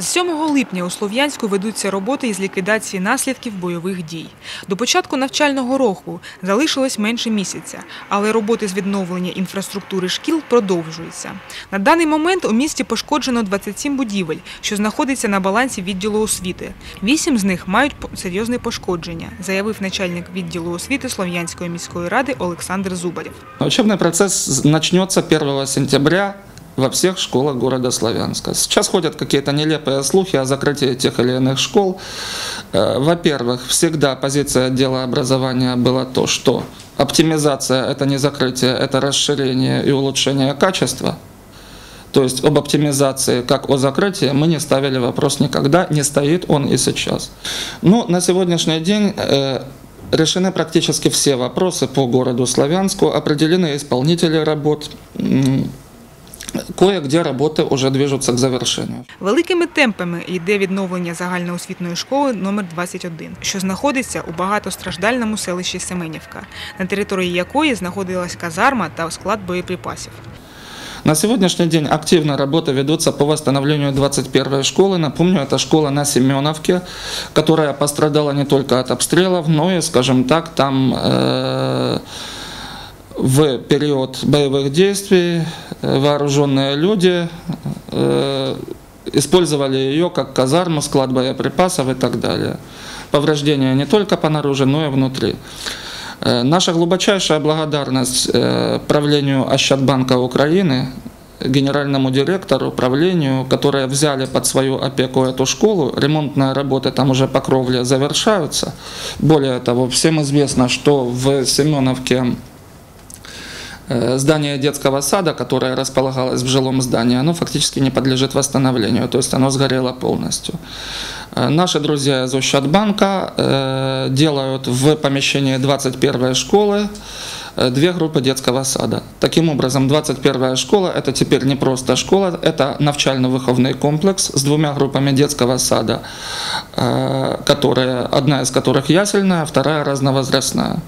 З 7 липня у Слов'янську ведуться роботи із ліквідації наслідків бойових дій. До початку навчального року залишилось менше місяця, але роботи з відновлення інфраструктури шкіл продовжуються. На даний момент у місті пошкоджено 27 будівель, що знаходяться на балансі відділу освіти. Вісім з них мають серйозне пошкодження, заявив начальник відділу освіти Слов'янської міської ради Олександр Зубарєв. Учебный процесс начнется 1 сентября во всех школах города Славянска. Сейчас ходят какие-то нелепые слухи о закрытии тех или иных школ. Э, Во-первых, всегда позиция отдела образования была то, что оптимизация – это не закрытие, это расширение и улучшение качества. То есть об оптимизации, как о закрытии, мы не ставили вопрос никогда, не стоит он и сейчас. Но на сегодняшний день э, решены практически все вопросы по городу Славянску, определены исполнители работ. М, Кое-где работы уже движутся к завершению. Великими темпами йде відновлення загальноосвітньої школи номер 21, що знаходиться у багатостраждальному селищі Семенівка, на території якої знаходилась казарма та склад боєприпасів. На сегодняшний день активно работы ведутся по восстановлению 21 школы. Напомню, это школа на Семеновке, которая пострадала не только от обстрелов, но и, скажем так, там э, в период боевых действий э, вооруженные люди э, использовали ее как казарму, склад боеприпасов и так далее. Повреждения не только по наружу, но и внутри. Э, Наша глубочайшая благодарность правлению Ощадбанка Украины, генеральному директору, правлению, которые взяли под свою опеку эту школу. Ремонтные работы там уже по кровле завершаются. Более того, всем известно, что в Семеновке Здание детского сада, которое располагалось в жилом здании, оно фактически не подлежит восстановлению, то есть оно сгорело полностью. Э, Наши друзья из Ощадбанка э, делают в помещении 21 школы э, две группы детского сада. Таким образом, 21 школа – это теперь не просто школа, это навчально-выховный комплекс с двумя группами детского сада, э, которые, одна из которых ясельная, вторая разновозрастная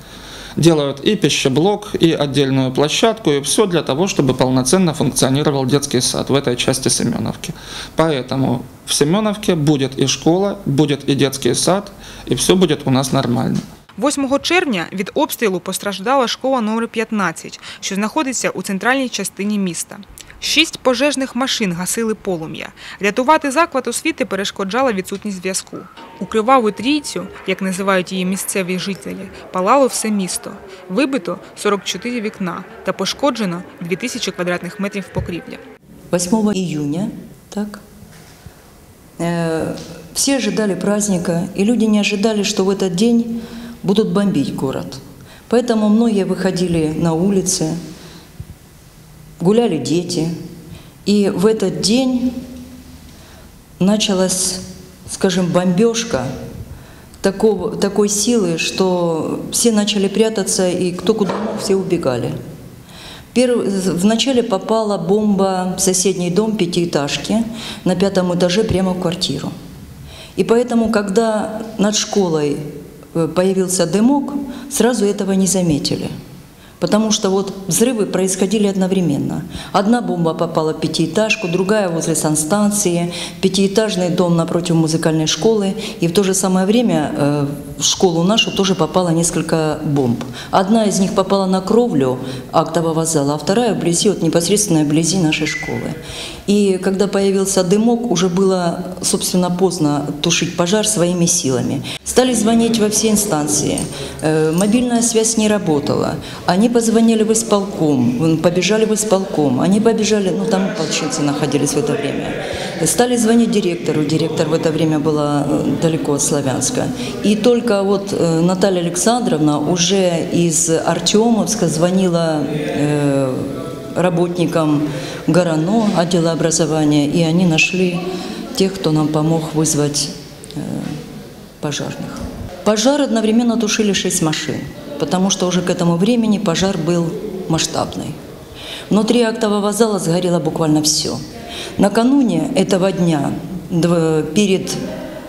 делают и пищеблок, и отдельную площадку, и все для того, чтобы полноценно функционировал детский сад в этой части Семеновки. Поэтому в Семеновке будет и школа, будет и детский сад, и все будет у нас нормально. 8 червня від обстрілу постраждала школа номер 15, що знаходиться у центральній частині міста. Шість пожежних машин гасили полум'я. Рятувати заклад освіти перешкоджала відсутність зв'язку. У криваву трійцю, як називають її місцеві жителі, палало все місто. Вибито 44 вікна та пошкоджено 2000 квадратних метрів покрівлі. 8 июня, так, э, все ожидали праздника, и люди не ожидали, что в этот день будут бомбить город. Поэтому многие выходили на улицы, гуляли дети, и в этот день началась, скажем, бомбежка такого, такой силы, что все начали прятаться, и кто куда мог, все убегали. Перв- Вначале попала бомба в соседний дом пятиэтажки на пятом этаже прямо в квартиру. И поэтому, когда над школой э, появился дымок, сразу этого не заметили. Потому что вот взрывы происходили одновременно. Одна бомба попала в пятиэтажку, другая возле санстанции, пятиэтажный дом напротив музыкальной школы. И в то же самое время э, в школу нашу тоже попало несколько бомб. Одна из них попала на кровлю актового зала, а вторая вблизи, вот непосредственно вблизи нашей школы. И когда появился дымок, уже было, собственно, поздно тушить пожар своими силами. Стали звонить во все инстанции. Э, Мобильная связь не работала. Они позвонили в исполком, побежали в исполком. Они побежали, ну там ополченцы находились в это время. Стали звонить директору. Директор в это время была э, далеко от Славянска. И только вот э, Наталья Александровна уже из Артемовска звонила э, работникам ГАРАНО, отдела образования, и они нашли тех, кто нам помог вызвать э, пожарных. Пожар одновременно тушили шесть машин, потому что уже к этому времени пожар был масштабный. Внутри актового зала сгорело буквально все. Накануне этого дня, перед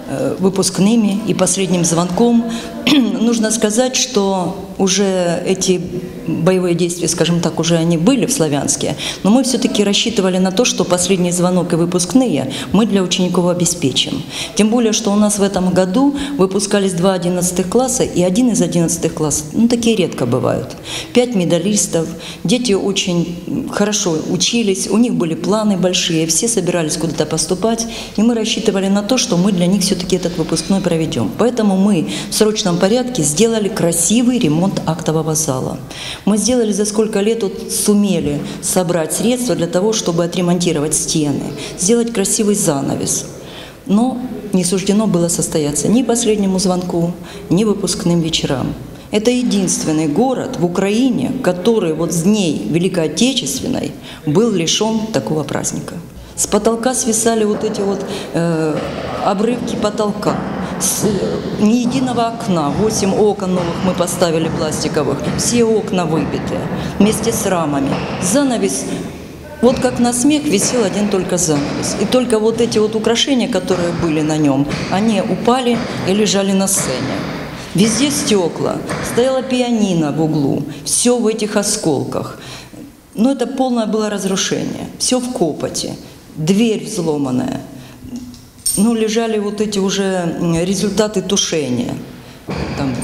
э, выпускными и последним звонком, нужно сказать, что уже эти боевые действия, скажем так, уже они были в Славянске, но мы все-таки рассчитывали на то, что последний звонок и выпускные мы для учеников обеспечим. Тем более, что у нас в этом году выпускались два 11 класса и один из 11 классов, ну такие редко бывают. Пять медалистов, дети очень хорошо учились, у них были планы большие, все собирались куда-то поступать, и мы рассчитывали на то, что мы для них все-таки этот выпускной проведем. Поэтому мы в срочном порядке сделали красивый ремонт актового зала. Мы сделали за сколько лет вот сумели собрать средства для того, чтобы отремонтировать стены, сделать красивый занавес. Но не суждено было состояться ни последнему звонку, ни выпускным вечерам. Это единственный город в Украине, который вот с дней Великой Отечественной был лишен такого праздника. С потолка свисали вот эти вот э, обрывки потолка. Э, ни единого окна, 8 окон новых мы поставили пластиковых, все окна выбиты вместе с рамами. Занавес вот как на смех висел один только занавес. И только вот эти вот украшения, которые были на нем, они упали и лежали на сцене. Везде стекла, стояла пианино в углу, все в этих осколках. Но это полное было разрушение, все в копоте, дверь взломанная. Ну, лежали вот эти уже результаты тушения. Там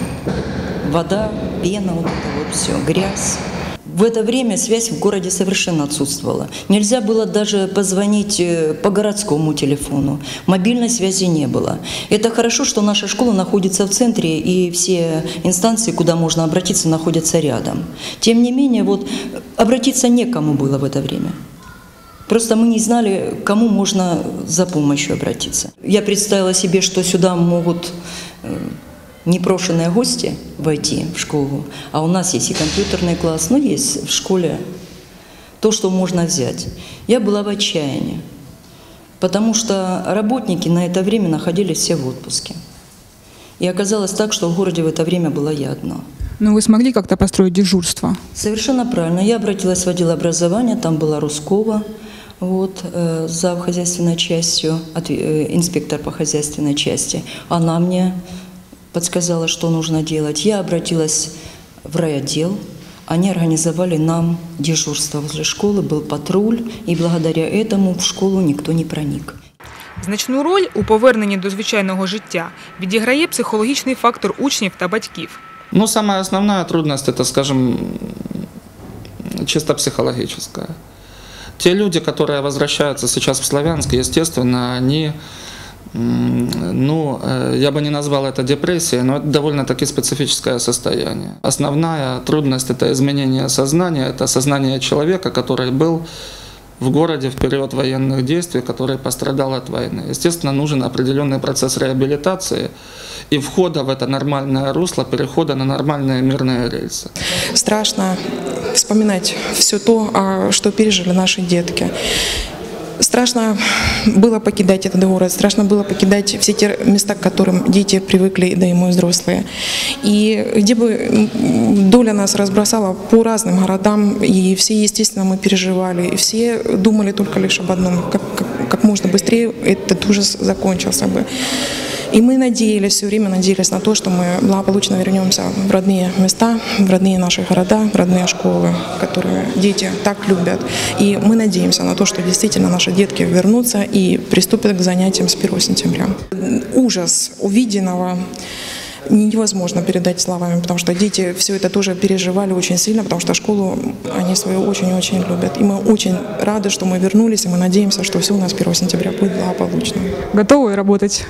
вода, пена, вот это вот все, грязь. В это время связь в городе совершенно отсутствовала. Нельзя было даже позвонить э, по городскому телефону. Мобильной связи не было. Это хорошо, что наша школа находится в центре, и все инстанции, куда можно обратиться, находятся рядом. Тем не менее, вот обратиться некому было в это время. Просто мы не знали, к кому можно за помощью обратиться. Я представила себе, что сюда могут э, непрошенные гости войти в школу, а у нас есть и компьютерный класс, но есть в школе то, что можно взять. Я была в отчаянии, потому что работники на это время находились все в отпуске. И оказалось так, что в городе в это время была я одна. Но вы смогли как-то построить дежурство? Совершенно правильно. Я обратилась в отдел образования, там была Рускова, вот, э, за хозяйственной частью, э, инспектор по хозяйственной части. Она мне подсказала, что нужно делать. Я обратилась в райотдел. Они организовали нам дежурство возле школы, был патруль, і благодаря этому в школу ніхто не проник. Значну роль у поверненні до звичайного життя відіграє психологічний фактор учнів та батьків. Ну, самая основная трудность, это, скажем, чисто психологическая. Те люди, которые возвращаются сейчас в Славянск, естественно, они ну, э, я бы не назвал это депрессией, но это довольно-таки специфическое состояние. Основная трудность – это изменение сознания, это сознание человека, который был в городе в период военных действий, который пострадал от войны. Естественно, нужен определенный процесс реабилитации и входа в это нормальное русло, перехода на нормальные мирные рельсы. Страшно вспоминать все то, а, что пережили наши детки. Страшно было покидать этот город, страшно было покидать все те места, к которым дети привыкли, да и мы взрослые. И где бы доля нас разбросала по разным городам, и все, естественно, мы переживали, и все думали только лишь об одном, как, как, как можно быстрее этот ужас закончился бы. И мы надеялись, все время надеялись на то, что мы благополучно вернемся в родные места, в родные наши города, в родные школы, которые дети так любят. И мы надеемся на то, что действительно наши детки вернутся и приступят к занятиям с 1 сентября. Ужас увиденного невозможно передать словами, потому что дети все это тоже переживали очень сильно, потому что школу они свою очень-очень любят. И мы очень рады, что мы вернулись, и мы надеемся, что все у нас 1 сентября будет благополучно. Готовы работать?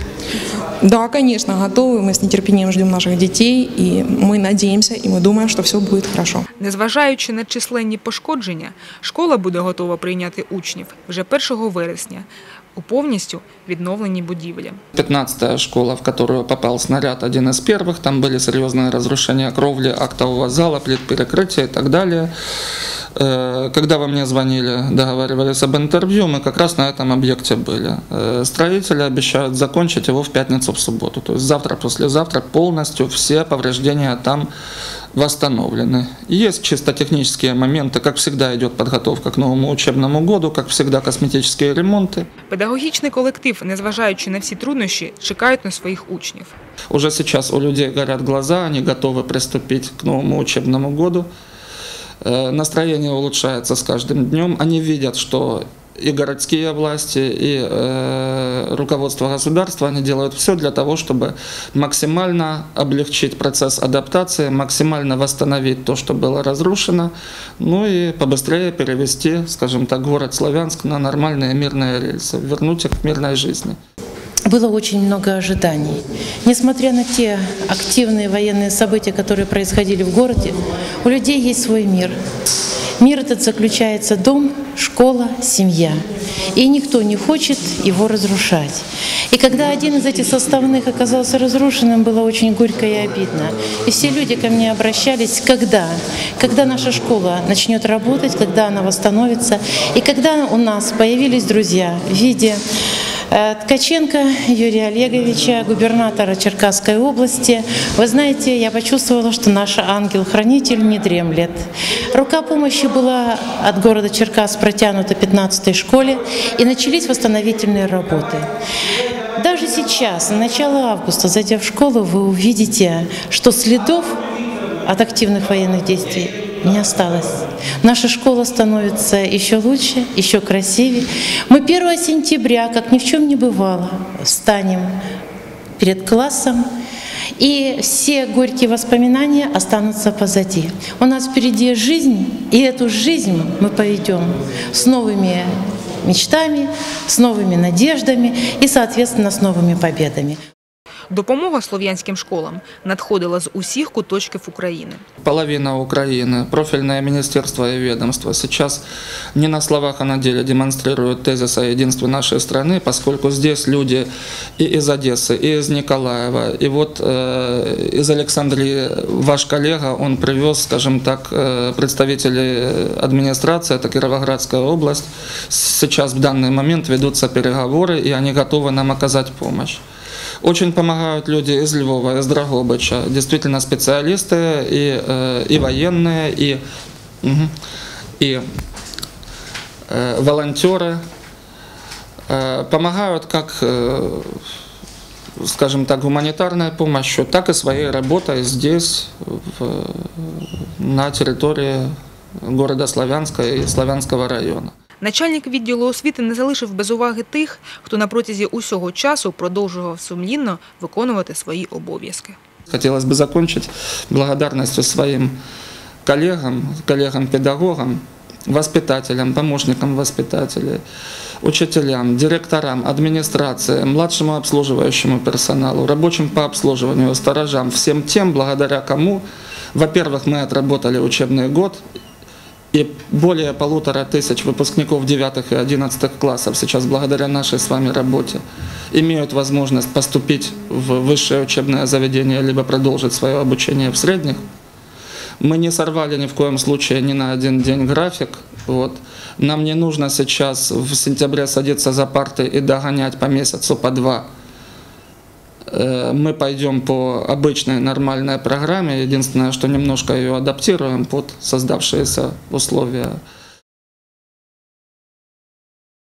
Да, конечно, готовы. Мы с нетерпением ждем наших детей, и мы надеемся, и мы думаем, что все будет хорошо. Незважаючи на численні пошкодження, школа буде готова прийняти учнів вже 1 вересня у повністю відновленій будівлі. 15-я школа, в которую попал снаряд, один из первых, там были серьезные разрушения кровли актового зала, плит перекрытия и так далее. Э, Когда вы мне звонили, договаривались об интервью, мы как раз на этом объекте были. Э, Строители обещают закончить его в пятницу, в субботу. То есть завтра, послезавтра полностью все повреждения там восстановлены. Есть чисто технические моменты, как всегда идет подготовка к новому учебному году, как всегда косметические ремонты. Педагогічний колектив, незважаючи на всі труднощі, чекають на своїх учнів. Уже сейчас у людей горят глаза, они готовы приступить к новому учебному году. Э, Настроение улучшается с каждым днем. Они видят, что и городские власти, и э, руководство государства, они делают все для того, чтобы максимально облегчить процесс адаптации, максимально восстановить то, что было разрушено, ну и побыстрее перевести, скажем так, город Славянск на нормальные мирные рельсы, вернуть их к мирной жизни. Было очень много ожиданий. Несмотря на те активные военные события, которые происходили в городе, у людей есть свой мир. Мир этот заключается дом, школа, семья. И никто не хочет его разрушать. И когда один из этих составных оказался разрушенным, было очень горько и обидно. И все люди ко мне обращались, когда? Когда наша школа начнет работать, когда она восстановится, и когда у нас появились друзья в виде Ткаченко Юрия Олеговича, губернатора Черкасской области. Вы знаете, я почувствовала, что наш ангел-хранитель не дремлет. Рука помощи была от города Черкас протянута 15-й школе, и начались восстановительные работы. Даже сейчас, на начало августа, зайдя в школу, вы увидите, что следов от активных военных действий не осталось. Наша школа становится еще лучше, еще красивее. Мы 1 сентября, как ни в чем не бывало, встанем перед классом, и все горькие воспоминания останутся позади. У нас впереди жизнь, и эту жизнь мы поведем с новыми мечтами, с новыми надеждами и, соответственно, с новыми победами. Допомога слов'янським школам надходила з усіх куточків України. Половина Украины, профильное министерство и ведомство сейчас не на словах, а на деле демонстрируют тезис о единстве нашей страны, поскольку здесь люди и из Одессы, и из Николаева, и вот э, из Александрии ваш коллега, он привез, скажем так, э, представителей администрации, это Кировоградская область. Сейчас в данный момент ведутся переговоры, и они готовы нам оказать помощь. Очень помогают люди из Львова, из Драгобыча. Действительно специалисты и, э, и военные, и, и э, волонтеры. Э, помогают как, скажем так, гуманитарной помощью, так и своей работой здесь, на территории города Славянска и Славянского района. Начальник відділу освіти не залишив без уваги тих, хто на протязі усього часу продовжував сумлінно виконувати свої обов'язки. Хотелось бы закончить благодарностью своим коллегам, коллегам-педагогам, воспитателям, помощникам воспитателей, учителям, директорам, администрации, младшему обслуживающему персоналу, рабочим по обслуживанию, сторожам, всем тем, благодаря кому, во-первых, мы отработали учебный год, и более полутора тысяч выпускников 9 и 11 классов сейчас благодаря нашей с вами работе имеют возможность поступить в высшее учебное заведение, либо продолжить свое обучение в средних. Мы не сорвали ни в коем случае ни на один день график. Вот. Нам не нужно сейчас в сентябре садиться за парты и догонять по месяцу, по два. Э, Мы пойдем по обычной нормальной программе. Единственное, что немножко ее адаптируем под создавшиеся условия